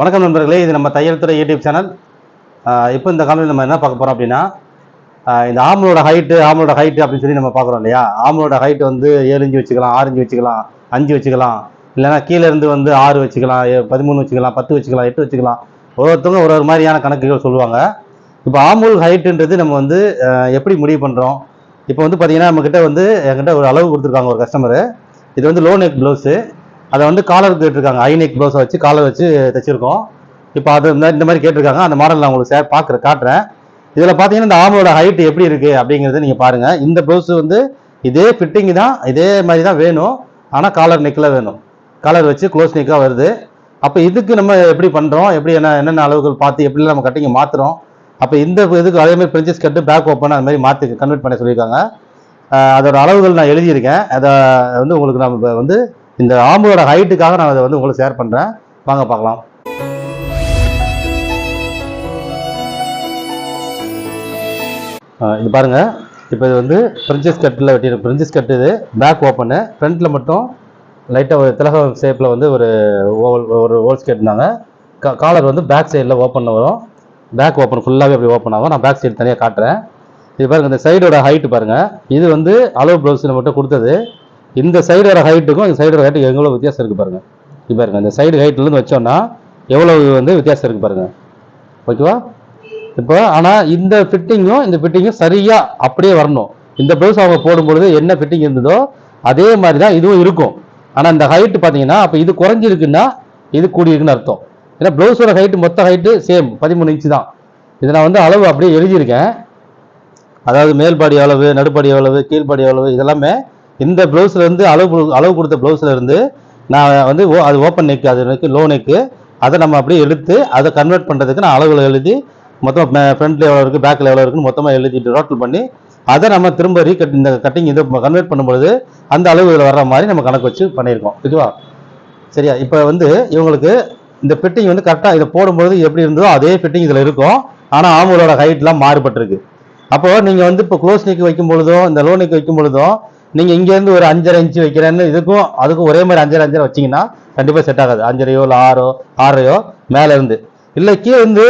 வணக்கம் நண்பர்களே இது நம்ம தையல் துறை யூடியூப் சேனல். இப்போ இந்த காலையில் நம்ம என்ன பார்க்க போகிறோம் அப்படின்னா இந்த ஆம்பளோட ஹைட்டு ஆம்பளோட ஹைட்டு அப்படின்னு சொல்லி நம்ம பார்க்குறோம் இல்லையா? ஆம்பளோட ஹைட் வந்து ஏழு இஞ்சு வச்சுக்கலாம் ஆறு இன்ச்சு வச்சுக்கலாம் அஞ்சு வச்சுக்கலாம் இல்லைன்னா கீழே இருந்து வந்து ஆறு வச்சுக்கலாம் பதிமூணு வச்சுக்கலாம் பத்து வச்சுக்கலாம் எட்டு வச்சுக்கலாம். ஒவ்வொருத்தவங்க ஒரு ஒரு மாதிரியான கணக்குகள் சொல்லுவாங்க. இப்போ ஆம்பூல் ஹைட்டுன்றது நம்ம வந்து எப்படி முடிவு பண்ணுறோம் இப்போ வந்து பார்த்தீங்கன்னா நம்மக்கிட்ட வந்து என்கிட்ட ஒரு அளவு கொடுத்துருக்காங்க ஒரு கஸ்டமரு இது வந்து லோ நெக் ப்ளவுஸு அதை வந்து காலர் கேட்டிருக்காங்க. ஐநெக் ப்ளவுஸை வச்சு காலர் வச்சு தைச்சிருக்கோம். இப்போ அது இந்த இந்த மாதிரி கேட்டிருக்காங்க. அந்த மாடல் நான் உங்களுக்கு சேர் பார்க்குற காட்டுறேன். இதில் பார்த்தீங்கன்னா இந்த ஆமோட ஹைட் எப்படி இருக்குது அப்படிங்கிறத நீங்கள் பாருங்கள் இந்த ப்ளவுஸ் வந்து இதே ஃபிட்டிங் தான் இதே மாதிரி தான் வேணும். ஆனால் காலர் நெக்கில் வேணும். காலர் வச்சு க்ளோஸ் நெக்காக வருது. அப்போ இதுக்கு நம்ம எப்படி பண்ணுறோம் எப்படி என்ன என்னென்ன அளவுகள் பார்த்து எப்படிலாம் நம்ம கட்டிங்க மாற்றுறோம் அப்போ இந்த இதுக்கு அதே மாதிரி கட்டு பேக் ஓப்பன் அந்த மாதிரி மாற்றி கன்வெர்ட் பண்ண சொல்லியிருக்காங்க. அதோடய அதோட அளவுகள் நான் எழுதியிருக்கேன். அதை வந்து உங்களுக்கு நம்ம வந்து இந்த ஆம்போட ஹைட்டுக்காக நான் அதை வந்து உங்களுக்கு ஷேர் பண்ணுறேன் வாங்க பார்க்கலாம். இது பாருங்கள் இப்போ இது வந்து பிரின்சஸ் கட்டில் வெட்டியிருக்க பிரிஞ்சஸ் கட்டு இது பேக் ஓப்பனு ஃப்ரண்ட்டில் மட்டும் லைட்டாக ஒரு திலகம் ஷேப்பில் வந்து ஒரு ஓவல் ஒரு ஹோல்ஸ் கேட்டிருந்தாங்க கா காலர் வந்து பேக் சைடில் ஓப்பன் வரும். பேக் ஓப்பன் ஃபுல்லாகவே அப்படி ஓப்பன் ஆகும். நான் பேக் சைடு தனியாக காட்டுறேன். இது பாருங்கள் இந்த சைடோட ஹைட்டு பாருங்கள் இது வந்து அளவு ப்ளவுஸில் மட்டும் கொடுத்தது. இந்த சைடு வர ஹைட்டுக்கும் இந்த சைடோட ஹைட்டுக்கு எவ்வளோ வித்தியாசம் இருக்குது பாருங்கள் இது பாருங்கள் இந்த சைடு ஹைட்லேருந்து வச்சோம்னா எவ்வளோ வந்து வித்தியாசம் இருக்குது பாருங்கள் ஓகேவா? இப்போ ஆனால் இந்த ஃபிட்டிங்கும் இந்த ஃபிட்டிங்கும் சரியாக அப்படியே வரணும். இந்த ப்ளவுஸ் அவங்க போடும்பொழுது என்ன ஃபிட்டிங் இருந்ததோ அதே மாதிரி தான் இதுவும் இருக்கும். ஆனால் இந்த ஹைட்டு பார்த்தீங்கன்னா அப்போ இது குறைஞ்சிருக்குன்னா இது கூடியிருக்குன்னு அர்த்தம். ஏன்னா ப்ளவுஸோட ஹைட்டு மொத்த ஹைட்டு சேம் பதிமூணு இன்ச்சு தான். இதை நான் வந்து அளவு அப்படியே எழுதியிருக்கேன். அதாவது மேல்பாடி அளவு நடுப்பாடி அளவு கீழ்ப்பாடி அளவு இதெல்லாமே இந்த ப்ளவுஸ்லேருந்து அளவு கொடு- அளவு கொடுத்த ப்ளவுஸ்லேருந்து நான் வந்து ஓ- அது ஓப்பன் நெக்கு அது எனக்கு லோ நெக்கு அதை நம்ம அப்படியே எடுத்து அதை கன்வெர்ட் பண்ணுறதுக்கு நான் அளவில் எழுதி மொத்தம் ஃப்ரண்ட்டில் எவ்வளோ இருக்குது பேக்கில் எவ்வளோ இருக்குன்னு மொத்தமாக எழுதிட்டு ரோட்டல் பண்ணி அதை நம்ம திரும்ப ரீகட் இந்த கட்டிங் இதை கன்வெர்ட் பண்ணும்பொழுது அந்த அளவுகள் வர்ற மாதிரி நம்ம கணக்கு வச்சு பண்ணியிருக்கோம். ஓகேவா சரியா? இப்போ வந்து இவங்களுக்கு இந்த ஃபிட்டிங் வந்து கரெக்டாக இதை போடும்பொழுது எப்படி இருந்ததோ அதே ஃபிட்டிங் இதில் இருக்கும். ஆனால் ஆமூலோட ஹைட்லாம் மாறுபட்டிருக்கு. அப்போ நீங்கள் வந்து இப்போ க்ளோஸ் நெக் வைக்கும் பொழுதும் இந்த லோ நெக் வைக்கும் பொழுதும் நீங்கள் இங்கேருந்து ஒரு அஞ்சரை இன்ச்சு வைக்கிறேன்னு இதுக்கும் அதுக்கும் ஒரே மாதிரி அஞ்சரை அஞ்சரை வச்சீங்கன்னா கண்டிப்பாக செட் ஆகாது. அஞ்சரையோ இல்லை ஆறோ ஆறரையோ மேலே இருந்து. இல்லை கீழே இருந்து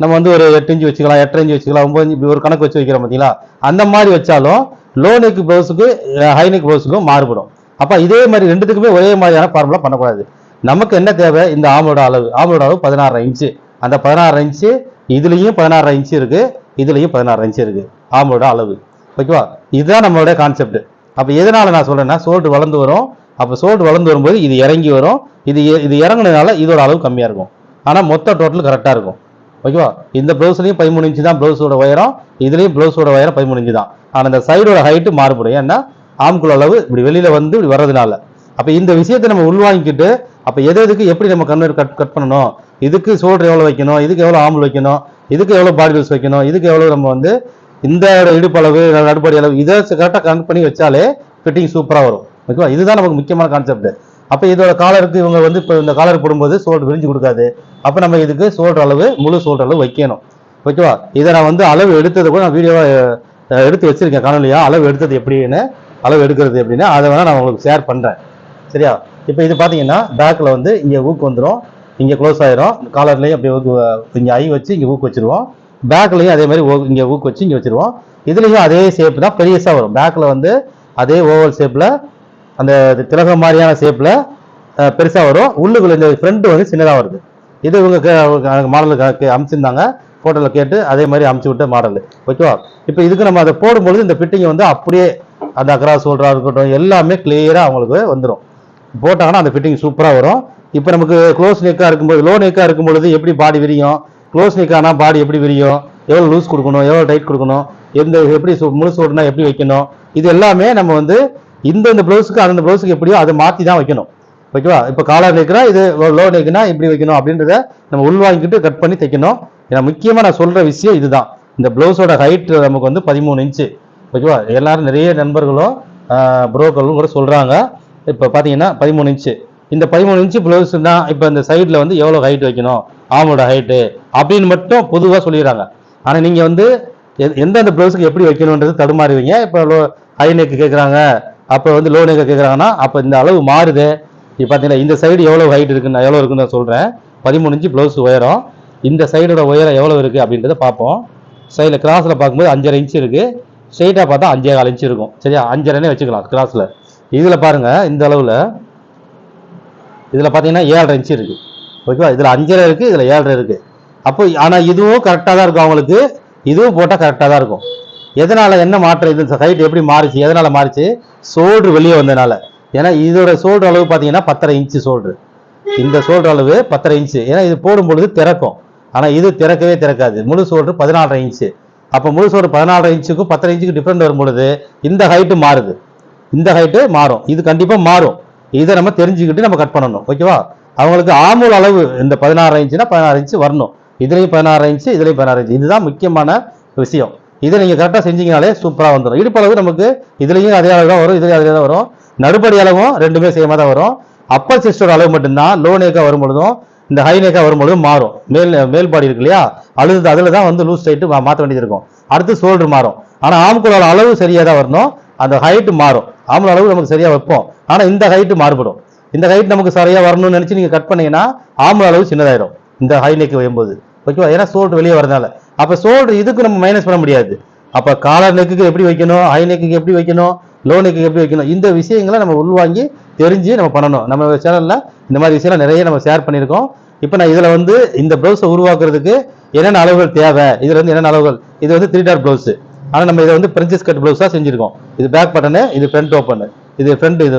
நம்ம வந்து ஒரு எட்டு இன்ச்சு வச்சுக்கலாம் எட்டரை இன்ச்சு வச்சுக்கலாம் ஒம்பது இப்படி ஒரு கணக்கு வச்சு வைக்கிறோம் பார்த்தீங்களா அந்த மாதிரி வச்சாலும் லோ நெக் ப்ளவுஸுக்கு ஹை நெக் ப்ளவுஸுக்கும் மாறுபடும். அப்போ இதே மாதிரி ரெண்டுத்துக்குமே ஒரே மாதிரியான ஃபார்முலா பண்ணக்கூடாது. நமக்கு என்ன தேவை? இந்த ஆமோட அளவு. ஆமோட அளவு பதினாறு இன்ச்சு அந்த பதினாறு இன்ச்சு இதுலேயும் பதினாறு இன்ச்சு இருக்குது இதுலேயும் பதினாறு இன்ச்சு இருக்குது ஆமோட அளவு. ஓகேவா? இதுதான் நம்மளுடைய கான்செப்ட் அப்போ எதனால் நான் சொல்கிறேன்னா சோல்டு வளர்ந்து வரும். அப்போ சோல்டு வளர்ந்து வரும்போது இது இறங்கி வரும். இது இது இறங்குனதுனால இதோட அளவு கம்மியாக இருக்கும். ஆனால் மொத்த டோட்டல் கரெக்டாக இருக்கும். ஓகேவா இந்த ப்ளவுஸ்லையும் பதிமூணு இன்ச்சு தான் ப்ளவுஸோட உயரம். இதுலேயும் ப்ளவுஸோட உயரம் பதிமூணு இன்ச்சு தான். ஆனால் இந்த சைடோட ஹைட்டு மாறுபடும். ஏன்னா ஆம்குள் அளவு இப்படி வெளியில் வந்து இப்படி வர்றதுனால. அப்போ இந்த விஷயத்தை நம்ம உள்வாங்கிக்கிட்டு அப்போ எது எதுக்கு எப்படி நம்ம கன்வெர்ட் கட் கட் பண்ணணும்? இதுக்கு சோல்டர் எவ்வளோ வைக்கணும்? இதுக்கு எவ்வளோ ஆம்பல் வைக்கணும்? இதுக்கு எவ்வளோ பாடி வைக்கணும்? இதுக்கு எவ்வளோ நம்ம வந்து இந்த இடுப்பு அளவு நடுப்படி அளவு இதை கரெக்டாக கனெக்ட் பண்ணி வச்சாலே ஃபிட்டிங் சூப்பராக வரும். ஓகேவா இதுதான் நமக்கு முக்கியமான கான்செப்ட் அப்போ இதோட காலருக்கு இவங்க வந்து இப்போ இந்த காலர் போடும்போது சோல்டர் விரிஞ்சு கொடுக்காது. அப்போ நம்ம இதுக்கு சோல்டர் அளவு முழு சோல்டர் அளவு வைக்கணும். ஓகேவா இதை நான் வந்து அளவு எடுத்தது கூட நான் வீடியோவை எடுத்து வச்சிருக்கேன் காணொலியா? அளவு எடுத்தது எப்படின்னு அளவு எடுக்கிறது எப்படின்னா அதை வேணால் நான் உங்களுக்கு ஷேர் பண்ணுறேன் சரியா? இப்போ இது பார்த்தீங்கன்னா பேக்கில் வந்து இங்கே ஊக்கு வந்துடும் இங்கே க்ளோஸ் ஆயிரும். காலர்லேயும் அப்படியே ஊக்கு இங்கே ஐ வச்சு இங்கே ஊக்கு வச்சிருவோம். பேக்லையும் அதே மாதிரி இங்கே ஊக்கு வச்சு இங்கே வச்சிருவோம். இதுலேயும் அதே ஷேப் தான் பெரியஸாக வரும். பேக்கில் வந்து அதே ஓவல் ஷேப்பில் அந்த திலகம் மாதிரியான ஷேப்பில் பெருசாக வரும். உள்ளுக்குள்ள இந்த ஃப்ரண்ட்டு வந்து சின்னதாக வருது. இது இவங்க மாடலுக்கு அமைச்சிருந்தாங்க. ஃபோட்டோவில் கேட்டு அதே மாதிரி அமுச்சு விட்ட மாடல் ஓகேவா இப்போ இதுக்கு நம்ம அதை போடும்பொழுது இந்த ஃபிட்டிங்கை வந்து அப்படியே அந்த அக்ரா சோல்டராக இருக்கட்டும் எல்லாமே கிளியராக அவங்களுக்கு வந்துடும் போட்டாங்கன்னா அந்த ஃபிட்டிங் சூப்பராக வரும். இப்போ நமக்கு க்ளோஸ் நெக்காக இருக்கும்போது லோ நெக்காக இருக்கும் பொழுது எப்படி பாடி விரியும்? க்ளோஸ் நெக்கானா பாடி எப்படி விரியும்? எவ்வளோ லூஸ் கொடுக்கணும்? எவ்வளோ டைட் கொடுக்கணும்? எந்த எப்படி முழுசு முழு எப்படி வைக்கணும்? இது எல்லாமே நம்ம வந்து இந்த இந்த ப்ளவுஸுக்கு அந்த ப்ளவுஸுக்கு எப்படியோ அதை மாற்றி தான் வைக்கணும் ஓகேவா இப்போ காலர் நெக்குனா இது லோ நெக்குனா இப்படி வைக்கணும் அப்படின்றத நம்ம உள்வாங்கிட்டு கட் பண்ணி தைக்கணும். ஏன்னா முக்கியமாக நான் சொல்கிற விஷயம் இதுதான். இந்த ப்ளவுஸோட ஹைட் நமக்கு வந்து பதிமூணு இன்ச்சு ஓகேவா எல்லாரும் நிறைய நண்பர்களும் புரோக்கர்களும் கூட சொல்கிறாங்க இப்போ பார்த்தீங்கன்னா பதிமூணு இன்ச்சு இந்த பதிமூணு இன்ச்சு ப்ளவுஸ்னா இப்போ இந்த சைடில் வந்து எவ்வளோ ஹைட் வைக்கணும்? ஆமோட ஹைட்டு அப்படின்னு மட்டும் பொதுவாக சொல்லிடுறாங்க. ஆனால் நீங்கள் வந்து எந்தெந்த ப்ளவுஸுக்கு எப்படி வைக்கணுன்றது தடுமாறுவீங்க இப்போ லோ ஹை நெக்கு கேட்குறாங்க அப்போ வந்து லோ நெக்கு கேட்குறாங்கன்னா அப்போ இந்த அளவு மாறுது. இப்போ பார்த்தீங்கன்னா இந்த சைடு எவ்வளோ ஹைட் இருக்குன்னு எவ்வளோ இருக்குன்னு நான் சொல்கிறேன் பதிமூணு இன்ச்சு ப்ளவுஸ் உயரம். இந்த சைடோட உயரம் எவ்வளோ இருக்குது அப்படின்றத பார்ப்போம். சைடில் கிராஸில் பார்க்கும்போது அஞ்சரை இன்ச்சு இருக்குது ஸ்ட்ரெயிட்டாக பார்த்தா அஞ்சே கால் இன்ச்சு இருக்கும். சரியா? அஞ்சரைனே வச்சுக்கலாம் கிராஸில் இதில் பாருங்கள் இந்த அளவில். இதில் பார்த்தீங்கன்னா ஏழரை இன்ச்சு இருக்குது ஓகேவா? இதில் அஞ்சரை இருக்குது இதில் ஏழரை இருக்குது அப்போ ஆனால் இதுவும் கரெக்டாக தான் இருக்கும் அவங்களுக்கு. இதுவும் போட்டால் கரெக்டாக தான் இருக்கும். எதனால் என்ன மாற்றம் இது? ஹைட் எப்படி மாறிச்சு? எதனால் மாறிச்சு? சோல்ட்ரு வெளியே வந்தனால ஏன்னா இதோட சோல்ட்ரு அளவு பார்த்தீங்கன்னா பத்தரை இன்ச்சு சோல்ட்ரு இந்த சோல்ட்ரு அளவு பத்தரை இன்ச்சு ஏன்னா இது போடும் பொழுது திறக்கும். ஆனால் இது திறக்கவே திறக்காது. முழு சோல்ட்ரு பதினாலரை இன்ச்சு அப்போ முழு சோல்ட்ரு பதினாலரை இன்ச்சுக்கும் பத்தரை இன்ச்சுக்கு டிஃப்ரெண்ட் வரும் பொழுது இந்த ஹைட்டு மாறுது. இந்த ஹைட்டு மாறும். இது கண்டிப்பாக மாறும். இதை நம்ம தெரிஞ்சுக்கிட்டு நம்ம கட் பண்ணணும். ஓகேவா? அவங்களுக்கு ஆமூல் அளவு இந்த பதினாறு இன்ச்சுனா பதினாறு இன்ச்சு வரணும். இதுலேயும் பதினாறு இன்ச்சு இதுலேயும் பதினாறு இன்ச்சு இதுதான் முக்கியமான விஷயம். இதை நீங்கள் கரெக்டாக செஞ்சீங்கனாலே சூப்பராக வந்துடும் இடுப்பளவு நமக்கு இதுலேயும் அதே அளவு தான் வரும் இதுலேயும் அதே தான் வரும். நடுப்படி அளவும் ரெண்டுமே சேமாக தான் வரும். அப்பர் செஸ்டோட அளவு மட்டும்தான் லோ நேக்காக வரும் பொழுதும் இந்த ஹை நேக்காக வரும் பொழுதும் மாறும். மேல் மேல் பாடி இருக்கு இல்லையா? அழுது அதில் தான் வந்து லூஸ் டைட்டு மாற்ற வேண்டியது இருக்கும். அடுத்து ஷோல்டர் மாறும். ஆனால் ஆம்குளோட அளவு சரியாக தான் வரணும். அந்த ஹைட்டு மாறும். ஆம்பளை அளவு நமக்கு சரியாக வைப்போம். ஆனால் இந்த ஹைட்டு மாறுபடும். இந்த ஹைட் நமக்கு சரியாக வரணும்னு நினச்சி நீங்கள் கட் பண்ணீங்கன்னா ஆம்பளை அளவு சின்னதாயிரும். இந்த ஹை நெக் வைக்கும்போது ஓகேவா ஏன்னா ஷோல்டர் வெளியே வரதுனால அப்போ ஷோல்டர் இதுக்கு நம்ம மைனஸ் பண்ண முடியாது. அப்போ காலர் நெக்குக்கு எப்படி வைக்கணும்? ஹை நெக்குக்கு எப்படி வைக்கணும்? லோ நெக்குக்கு எப்படி வைக்கணும்? இந்த விஷயங்களை நம்ம உள்வாங்கி தெரிஞ்சு நம்ம பண்ணணும். நம்ம சேனலில் இந்த மாதிரி விஷயம்லாம் நிறைய நம்ம ஷேர் பண்ணியிருக்கோம். இப்போ நான் இதில் வந்து இந்த ப்ளவுஸை உருவாக்குறதுக்கு என்னென்ன அளவுகள் தேவை? இதில் வந்து என்னென்ன அளவுகள்? இது வந்து த்ரீ டார் ப்ளவுஸு ஆனால் நம்ம இதை வந்து பிரின்சஸ் கட் ப்ளவுஸாக செஞ்சுருக்கோம். இது பேக் பட்டனு இது ஃப்ரண்ட் ஓப்பனு இது ஃப்ரண்ட் இது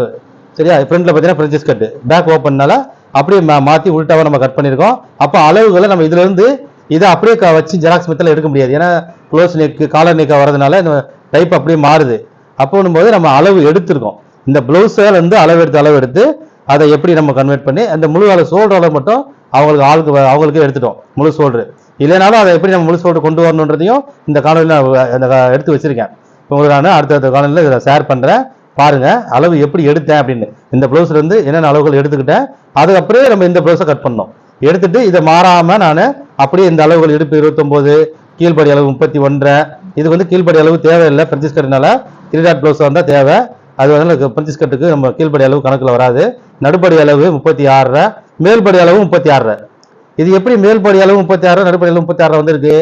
சரியா? ஃப்ரண்ட்டில் பார்த்தீங்கன்னா பிரின்சஸ் கட்டு பேக் ஓப்பன்னால அப்படியே மா மாற்றி உள்டாவாக நம்ம கட் பண்ணியிருக்கோம். அப்போ அளவுகளை நம்ம இதுலேருந்து இதை அப்படியே க- வச்சு ஜெராக்ஸ் மெத்தில் எடுக்க முடியாது. ஏன்னா க்ளோஸ் நெக்கு காலர் நெக்காக வரதுனால இந்த டைப் அப்படியே மாறுது. அப்போன்னும் போது நம்ம அளவு எடுத்திருக்கோம். இந்த ப்ளவுஸால் வந்து அளவு எடுத்து அளவு எடுத்து அதை எப்படி நம்ம கன்வெர்ட் பண்ணி அந்த முழு அளவு சோல்டர் அளவு மட்டும் அவங்களுக்கு ஆளுக்கு அவங்களுக்கு எடுத்துட்டோம் முழு சோல்டர் இல்லைனாலும் அதை எப்படி நம்ம முழு சோல்டர் கொண்டு வரணுன்றதையும் இந்த காணொலியில் நான் அந்த எடுத்து வச்சுருக்கேன். உங்களுக்கு நான் அடுத்தடுத்த காணொலியில் இதை ஷேர் பண்ணுறேன் பாருங்கள் அளவு எப்படி எடுத்தேன் அப்படின்னு. இந்த ப்ளவுஸ்லேருந்து என்னென்ன அளவுகள் எடுத்துக்கிட்டேன் அதுக்கப்புறம் நம்ம இந்த ப்ளவுஸை கட் பண்ணோம் எடுத்துட்டு இதை மாறாமல் நான் அப்படியே இந்த அளவுகள் இடுப்பு இருபத்தொம்போது கீழ்படி அளவு முப்பத்தி ஒன்றரை இது வந்து கீழ்படி அளவு தேவையில்லை. பிரின்சஸ் கட்டுனால த்ரீ டாட் ப்ளவுஸ் வந்தால் தேவை. அது வந்து பிரின்சஸ் கட்டுக்கு நம்ம கீழ்படி அளவு கணக்கில் வராது. நடுப்படி அளவு முப்பத்தி ஆறரை மேல்படி அளவு முப்பத்தி ஆறரை. இது எப்படி மேல்படி அளவு முப்பத்தி ஆறு நடுப்படி அளவு முப்பத்தி ஆறு வந்திருக்கு?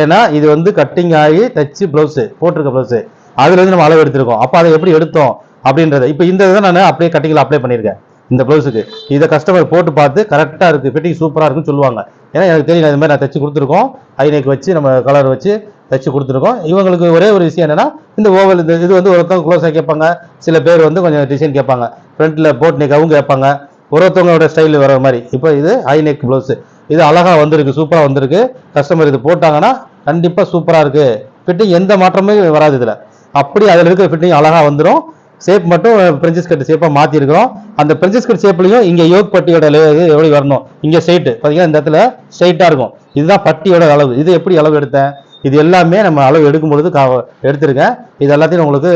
ஏன்னா இது வந்து கட்டிங் ஆகி தச்சு ப்ளவுஸு போட்டிருக்க ப்ளவுஸு அதுலேருந்து நம்ம அளவு எடுத்திருக்கோம் அப்போ அதை எப்படி எடுத்தோம் அப்படின்றத இப்போ இந்த இதை நான் அப்படியே கட்டிங்கில் அப்ளை பண்ணியிருக்கேன். இந்த ப்ளவுஸுக்கு இதை கஸ்டமர் போட்டு பார்த்து கரெக்டாக இருக்குது ஃபிட்டிங் சூப்பராக இருக்குன்னு சொல்லுவாங்க. ஏன்னா எனக்கு தெரியும் இந்த மாதிரி நான் தச்சு கொடுத்துருக்கோம். ஐநேக்கு வச்சு நம்ம கலர் வச்சு தச்சு கொடுத்துருக்கோம். இவங்களுக்கு ஒரே ஒரு விஷயம் என்னென்னா இந்த ஓவல் இந்த இது வந்து ஒருத்தவங்க க்ளோஸாக கேட்பாங்க. சில பேர் வந்து கொஞ்சம் டிசைன் கேட்பாங்க. ஃப்ரண்ட்டில் போட் அவங்க கேட்பாங்க. ஒரு ஒருத்தவங்களோட ஸ்டைலில் வர மாதிரி. இப்போ இது ஹை நெக் ப்ளவுஸ் இது அழகாக வந்திருக்கு சூப்பராக வந்திருக்கு. கஸ்டமர் இது போட்டாங்கன்னா கண்டிப்பாக சூப்பராக இருக்குது ஃபிட்டிங் எந்த மாற்றமே வராது இதில். அப்படி அதில் இருக்கிற ஃபிட்டிங் அழகாக வந்துடும் ஷேப் மட்டும் பிரின்சஸ் கட் ஷேப்பாக மாற்றிருக்கிறோம் அந்த பிரின்சஸ் கட் ஷேப்லையும் இங்கே யோக் பட்டியோட அளவு இது எப்படி வரணும்? இங்கே ஸ்ட்ரைட்டு பார்த்தீங்கன்னா இந்த இடத்துல ஸ்ட்ரைட்டாக இருக்கும். இதுதான் பட்டியோட அளவு. இது எப்படி அளவு எடுத்தேன்? இது எல்லாமே நம்ம அளவு எடுக்கும் பொழுது கா எடுத்திருக்கேன். இது எல்லாத்தையும் உங்களுக்கு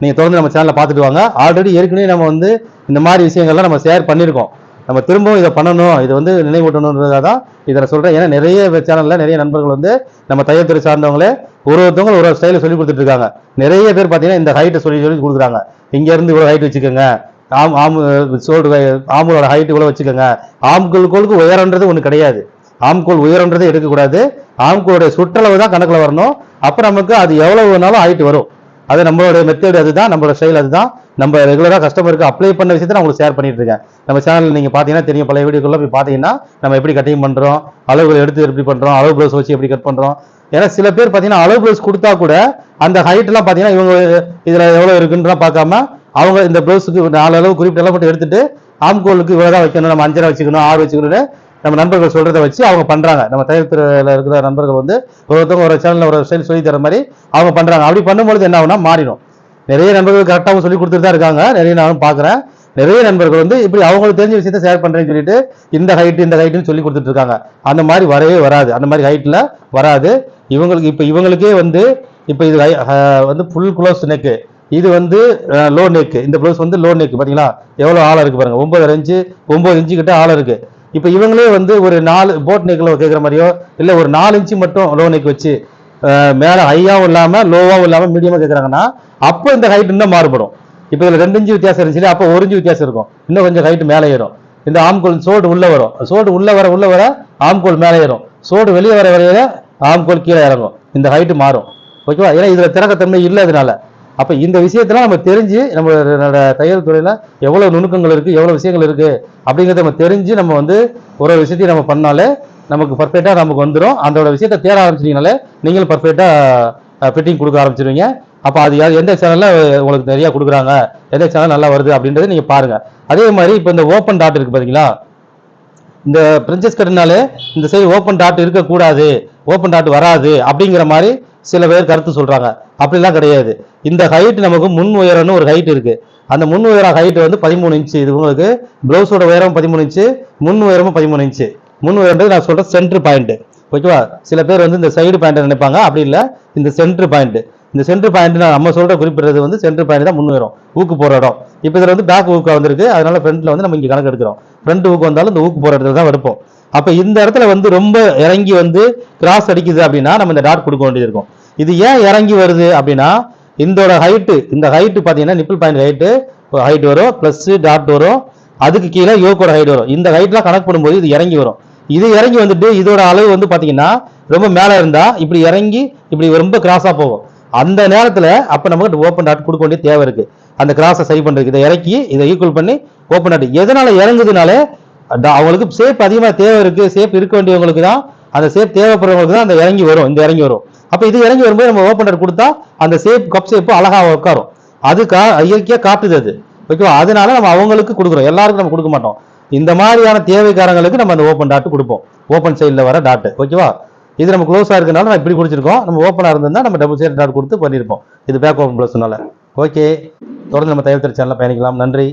நீங்கள் தொடர்ந்து நம்ம சேனலில் பார்த்துட்டு வாங்க. ஆல்ரெடி ஏற்கனவே நம்ம வந்து இந்த மாதிரி விஷயங்கள்லாம் நம்ம ஷேர் பண்ணியிருக்கோம். நம்ம திரும்பவும் இதை பண்ணணும். இதை வந்து நினைவூட்டணுன்றதாக தான் இதை நான் சொல்கிறேன் ஏன்னா நிறைய சேனலில் நிறைய நண்பர்கள் வந்து நம்ம தையல் துறை சார்ந்தவங்களே ஒரு ஒருத்தவங்க ஒரு ஒரு ஸ்டைலில் சொல்லி கொடுத்துட்டு இருக்காங்க நிறைய பேர் பார்த்தீங்கன்னா இந்த ஹைட்டை சொல்லி சொல்லி கொடுக்குறாங்க. இங்கேருந்து இவ்வளோ ஹைட் வச்சுக்கோங்க. ஆம் ஆம் சோல்டு ஆம்பளோட ஹைட் இவ்வளோ வச்சுக்கோங்க. ஆம்கோளுக்கு உயரன்றது ஒன்று கிடையாது. ஆம்கோல் உயரன்றதை எடுக்கக்கூடாது. ஆம்கோளுடைய சுற்றளவு தான் கணக்கில் வரணும். அப்போ நமக்கு அது எவ்வளோ வேணாலும் ஹைட் வரும். அது நம்மளோட மெத்தட் அதுதான் நம்மளோட செயல் அதுதான். நம்ம ரெகுலராக கஸ்டமருக்கு அப்ளை பண்ண விஷயத்தை நான் உங்களுக்கு ஷேர் பண்ணிட்டு இருக்கேன். நம்ம சேனல் நீங்கள் பார்த்தீங்கன்னா தெரியும் பழைய வீடியோக்குள்ளே போய் பார்த்தீங்கன்னா நம்ம எப்படி கட்டிங் பண்ணுறோம் அளவுகள் எடுத்து எப்படி பண்ணுறோம் அளவு ப்ளவுஸ் வச்சு எப்படி கட் பண்ணுறோம் ஏன்னா சில பேர் பார்த்தீங்கன்னா அளவு ப்ளவுஸ் கொடுத்தா கூட அந்த ஹைட்லாம் பார்த்தீங்கன்னா இவங்க இதில் எவ்வளோ இருக்குன்றலாம் பார்க்காம அவங்க இந்த ப்ளவுஸுக்கு நாலு அளவு குறிப்பிட்ட அளவு மட்டும் எடுத்துட்டு ஆம்கோலுக்கு இவ்வளோ தான் வைக்கணும் நம்ம அஞ்சரை வச்சுக்கணும் ஆறு வச்சுக்கணும்னு நம்ம நண்பர்கள் சொல்கிறத வச்சு அவங்க பண்ணுறாங்க நம்ம தையல் துறையில் இருக்கிற நண்பர்கள் வந்து ஒருத்தவங்க ஒரு சேனலில் ஒரு ஸ்டைல் சொல்லி தர மாதிரி அவங்க பண்ணுறாங்க அப்படி பண்ணும்பொழுது என்ன ஆகுனா மாறிடும். நிறைய நண்பர்கள் கரெக்டாகவும் சொல்லி கொடுத்துட்டு தான் இருக்காங்க. நிறைய நானும் பார்க்குறேன். நிறைய நண்பர்கள் வந்து இப்படி அவங்களுக்கு தெரிஞ்ச விஷயத்த ஷேர் பண்ணுறேன்னு சொல்லிட்டு இந்த ஹைட்டு இந்த ஹைட்டுன்னு சொல்லி கொடுத்துட்டு இருக்காங்க. அந்த மாதிரி வரவே வராது. அந்த மாதிரி ஹைட்டில் வராது. இவங்களுக்கு இப்போ இவங்களுக்கே வந்து இப்போ இது வந்து ஃபுல் க்ளோஸ் நெக்கு இது வந்து லோ நெக்கு இந்த ப்ளவுஸ் வந்து லோ நெக் பார்த்தீங்களா எவ்வளோ ஆழம் இருக்குது பாருங்கள் ஒம்பது இன்ச்சு ஒம்பது இன்ச்சு கிட்ட ஆழம் இருக்குது இப்போ இவங்களே வந்து ஒரு நாலு போட் நெக்கில் கேட்குற மாதிரியோ இல்லை ஒரு நாலு இன்ச்சு மட்டும் லோ நெக் வச்சு மேலே ஹையாகவும் இல்லாமல் லோவாகவும் இல்லாமல் மீடியமாக கேட்குறாங்கன்னா அப்போ இந்த ஹைட் இன்னும் மாறுபடும். இப்போ இதில் ரெண்டு இன்ச்சு வித்தியாசம் இருந்துச்சு அப்போ ஒரு இன்ச்சு வித்தியாசம் இருக்கும். இன்னும் கொஞ்சம் ஹைட் மேலே ஏறும். இந்த ஆம்கோல் சோடு உள்ளே வரும். சோடு உள்ளே வர உள்ளே வர ஆம்கோல் மேலே ஏறும். சோடு வெளியே வர வரையில ஆம்கோல் கீழே இறங்கும். இந்த ஹைட்டு மாறும். ஓகேவா? ஏன்னா இதில் திறக்கத்தன்மை இல்லை அதனால அப்போ இந்த விஷயத்தெல்லாம் நம்ம தெரிஞ்சு நம்மளோட தையல் துறையில் எவ்வளோ நுணுக்கங்கள் இருக்குது எவ்வளோ விஷயங்கள் இருக்குது அப்படிங்கிறத நம்ம தெரிஞ்சு நம்ம வந்து ஒரு ஒரு விஷயத்தையும் நம்ம பண்ணாலே நமக்கு பர்ஃபெக்டாக நமக்கு வந்துடும் அதோட விஷயத்த தேட ஆரம்பிச்சிட்டிங்கனாலே நீங்களும் பர்ஃபெக்டாக ஃபிட்டிங் கொடுக்க ஆரம்பிச்சிருவீங்க. அப்போ அது எந்த சேனலில் உங்களுக்கு நிறையா கொடுக்குறாங்க எந்த சேனல் நல்லா வருது அப்படின்றத நீங்கள் பாருங்கள் அதே மாதிரி இப்போ இந்த ஓப்பன் டாட் இருக்குது பார்த்தீங்களா இந்த பிரின்சஸ் கட்டுனாலே இந்த சைடு ஓப்பன் டாட் இருக்கக்கூடாது ஓப்பன் டாட் வராது அப்படிங்கிற மாதிரி சில பேர் கருத்து சொல்கிறாங்க அப்படிலாம் கிடையாது. இந்த ஹைட் நமக்கு முன் உயரம்னு ஒரு ஹைட் இருக்குது அந்த முன் உயரம் ஹைட் வந்து பதிமூணு இன்ச்சு இது உங்களுக்கு ப்ளவுஸோட உயரம் பதிமூணு இன்ச்சு முன் உயரமும் பதிமூணு இன்ச்சு முன் உயரம்ன்றது நான் சொல்கிறேன் சென்ட்ரு பாயிண்ட்டு ஓகேவா? சில பேர் வந்து இந்த சைடு பாயிண்ட் நினைப்பாங்க. அப்படி இல்லை. இந்த சென்ட்ரு பாயிண்ட் இந்த சென்டர் பாயிண்ட் நம்ம சொல்ற குறிப்பிடுறது வந்து சென்டர் பாயிண்ட் தான் முன் உயரம். ஊக்கு போற இடம். இப்போ இதில் வந்து பேக் ஊக்கு வந்திருக்கு. அதனால ஃப்ரண்ட்ல வந்து நம்ம இங்கே கணக்கு எடுக்கிறோம். ஃப்ரண்ட் ஊக்கு வந்தாலும் இந்த ஊக்கு போற இடத்துல தான் எடுப்போம். அப்போ இந்த இடத்துல வந்து ரொம்ப இறங்கி வந்து கிராஸ் அடிக்குது அப்படின்னா நம்ம இந்த டாட் கொடுக்க வேண்டியது இருக்கும். இது ஏன் இறங்கி வருது அப்படின்னா இதோட ஹைட்டு இந்த ஹைட்டு பார்த்தீங்கன்னா நிப்பிள் பாயிண்ட் ஹைட்டு ஹைட் வரும் ப்ளஸ் டாட் வரும் அதுக்கு கீழே யோக்கோட ஹைட் வரும். இந்த ஹைட்லாம் கணக்கு பண்ணும்போது இது இறங்கி வரும். இது இறங்கி வந்துட்டு இதோட அளவு வந்து பார்த்தீங்கன்னா ரொம்ப மேலே இருந்தால் இப்படி இறங்கி இப்படி ரொம்ப கிராஸாக போகும். அந்த நேரத்தில் அப்போ நமக்கு ஓப்பன் டாட் கொடுக்க வேண்டிய தேவை இருக்குது அந்த கிராஸை சரி பண்ணுறதுக்கு இதை இறக்கி இதை ஈக்குவல் பண்ணி ஓப்பன் டாட் எதனால் இறங்குதுனாலே அவங்களுக்கு சேஃப் அதிகமாக தேவை இருக்கு சேஃப் இருக்க வேண்டியவங்களுக்கு தான் அந்த சேஃப் தேவைப்படுறவங்களுக்கு தான் அந்த இறங்கி வரும் இந்த இறங்கி வரும். அப்போ இது இறங்கி வரும்போது நம்ம ஓப்பனர் கொடுத்தா அந்த சேஃப் கப் சேப்பு அழகாக உட்காரும். அது கா இயற்கையாக காட்டுது அது. ஓகேவா அதனால நம்ம அவங்களுக்கு கொடுக்குறோம். எல்லாருக்கும் நம்ம கொடுக்க மாட்டோம். இந்த மாதிரியான தேவைக்காரங்களுக்கு நம்ம அந்த ஓப்பன் டாட் கொடுப்போம். ஓப்பன் சைடில் வர டாட் ஓகேவா இது நம்ம க்ளோஸாக இருக்கனால நான் இப்படி பிடிச்சிருக்கோம் நம்ம ஓப்பனாக இருந்திருந்தால் நம்ம டபுள் சைடு டாட் கொடுத்து பண்ணியிருப்போம் இது பேக் ஓப்பன் ப்ளஸ்னால ஓகே தொடர்ந்து நம்ம தயாரித்த சேனலில் பயணிக்கலாம். நன்றி.